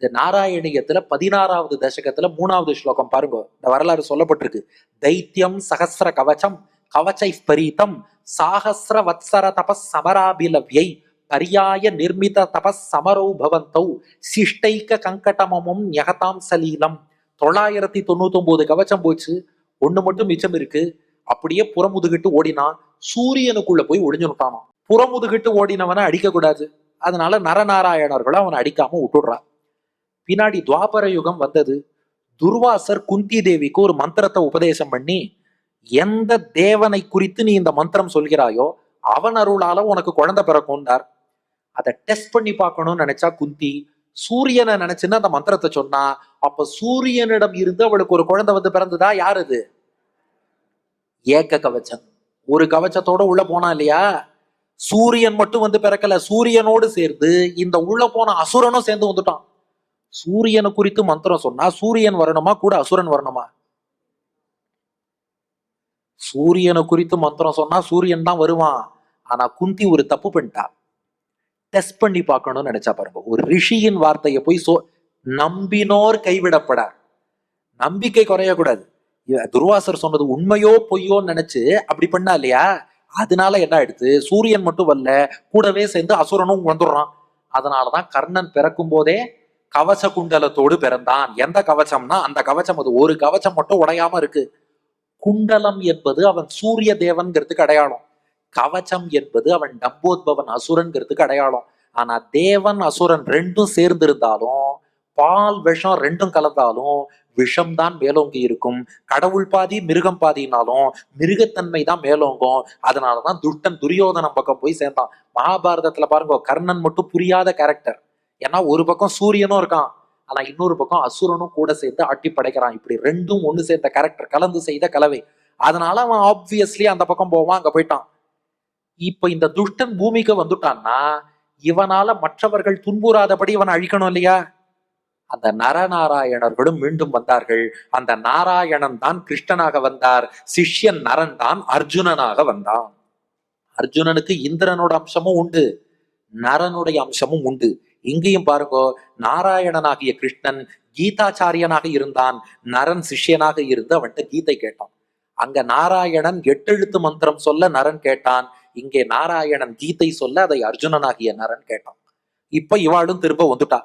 இந்த நாராயணியத்துல பதினாறாவது தசகத்துல மூணாவது ஸ்லோகம் பாருங்க. இந்த வரலாறு சொல்லப்பட்டிருக்கு. தைத்தியம் சகசிர கவச்சம் கவச்சை பரீதம் சாகசிர வத்சர தபஸ் சமராபிலவியை பரியாய நிர்மித தபஸ் சமரௌ பவந்தௌ சிஷ்டைக்க கங்கடமமும் ஞகதாம் சலீலம். தொள்ளாயிரத்தி தொண்ணூத்தி ஒன்பது கவச்சம் போச்சு. ஒண்ணு மட்டும் மிச்சம் இருக்கு. அப்படியே புறமுதுகிட்டு ஓடினான் சூரியனுக்குள்ள போய் ஒளிஞ்சுட்டானான் புறமுதுகிட்டு ஓடினவனை அடிக்க கூடாது அதனால நரநாராயணர்களும் அவனை அடிக்காம விட்டுடுறான் பின்னாடி துவாபர யுகம் வந்தது. துர்வாசர் குந்தி தேவிக்கு ஒரு மந்திரத்தை உபதேசம் பண்ணி எந்த தேவனை குறித்து நீ இந்த மந்திரம் சொல்கிறாயோ அவன் அருளால உனக்கு குழந்தை பிறக்கும்னார். அதை டெஸ்ட் பண்ணி பார்க்கணும்னு நினைச்சா குந்தி சூரியனை நினைச்சுன்னு அந்த மந்திரத்தை சொன்னா அப்ப சூரியனிடம் இருந்து அவளுக்கு ஒரு குழந்தை வந்து பிறந்ததா யார் அது? ஏக்க கவச்சம். ஒரு கவச்சத்தோட உள்ள போனா இல்லையா? சூரியன் மட்டும் வந்து பிறக்கல. சூரியனோடு சேர்ந்து இந்த உள்ள போன அசுரனும் சேர்ந்து வந்துட்டான். சூரியனை குறித்து மந்திரம் சொன்னா சூரியன் வரணுமா? கூட அசுரன் வரணுமா? சூரியனை குறித்து மந்திரம் சொன்னா சூரியன் தான் வருவான். ஆனா குந்தி ஒரு தப்பு பண்ணிட்டா. டெஸ்ட் பண்ணி பார்க்கணும்னு நினைச்சா பாருங்க. ஒரு ரிஷியின் வார்த்தையை போய் சோ நம்பினோர் கைவிடப்படார். நம்பிக்கை குறையக்கூடாது. துர்வாசர் சொன்னது உண்மையோ பொய்யோன்னு நினைச்சு அப்படி பண்ணா இல்லையா? அதனால என்ன ஆயிடுத்து சூரியன் மட்டும் வரல. கூடவே சேர்ந்து அசுரனும் வந்துடுறான். அதனாலதான் கர்ணன் பிறக்கும் போதே கவச குண்டலத்தோடு பிறந்தான். எந்த கவசம்னா அந்த கவசம் அது ஒரு கவசம் மட்டும் உடையாம இருக்கு. குண்டலம் என்பது அவன் சூரிய தேவன்கிறதுக்கு அடையாளம். கவச்சம் என்பது அவன் டம்போத்பவன் அசுரன்கிறதுக்கு அடையாளம். ஆனா தேவன் அசுரன் ரெண்டும் சேர்ந்திருந்தாலும் பால் விஷம் ரெண்டும் கலந்தாலும் விஷம்தான் மேலோங்கி இருக்கும். கடவுள் பாதி மிருகம் பாதினாலும் மிருகத்தன்மை தான் மேலோங்கும். அதனாலதான் துட்டன் துரியோதனம் பக்கம் போய் சேர்ந்தான். மகாபாரதத்துல பாருங்க கர்ணன் மட்டும் புரியாத கேரக்டர் ஏன்னா ஒரு பக்கம் சூரியனும் இருக்கான். ஆனா இன்னொரு பக்கம் அசுரனும் கூட சேர்ந்து ஆட்டி படைக்கிறான். இப்படி ரெண்டும் ஒண்ணு சேர்ந்த கேரக்டர் கலந்து செய்த கலவை. அதனால அவன் ஆப்வியஸ்லி அந்த பக்கம் போவான் அங்க போயிட்டான். இப்ப இந்த துஷ்டன் பூமிக்கு வந்துட்டான்னா இவனால மற்றவர்கள் துன்புறாதபடி இவனை அழிக்கணும் இல்லையா? அந்த நரநாராயணர்களும் மீண்டும் வந்தார்கள். அந்த நாராயணன் தான் கிருஷ்ணனாக வந்தார். சிஷ்யன் நரன் தான் அர்ஜுனனாக வந்தான். அர்ஜுனனுக்கு இந்திரனோட அம்சமும் உண்டு. நரனுடைய அம்சமும் உண்டு. இங்கேயும் பாருங்கோ நாராயணனாகிய கிருஷ்ணன் கீதாச்சாரியனாக இருந்தான் நரன் சிஷ்யனாக இருந்து அவன்கிட்ட கீதை கேட்டான். அங்க நாராயணன் எட்டெழுத்து மந்திரம் சொல்ல நரன் கேட்டான் இங்கே நாராயணன் கீதை சொல்ல அதை அர்ஜுனனாகிய நரன் கேட்டான். இப்ப இவாளும் திரும்ப வந்துட்டா.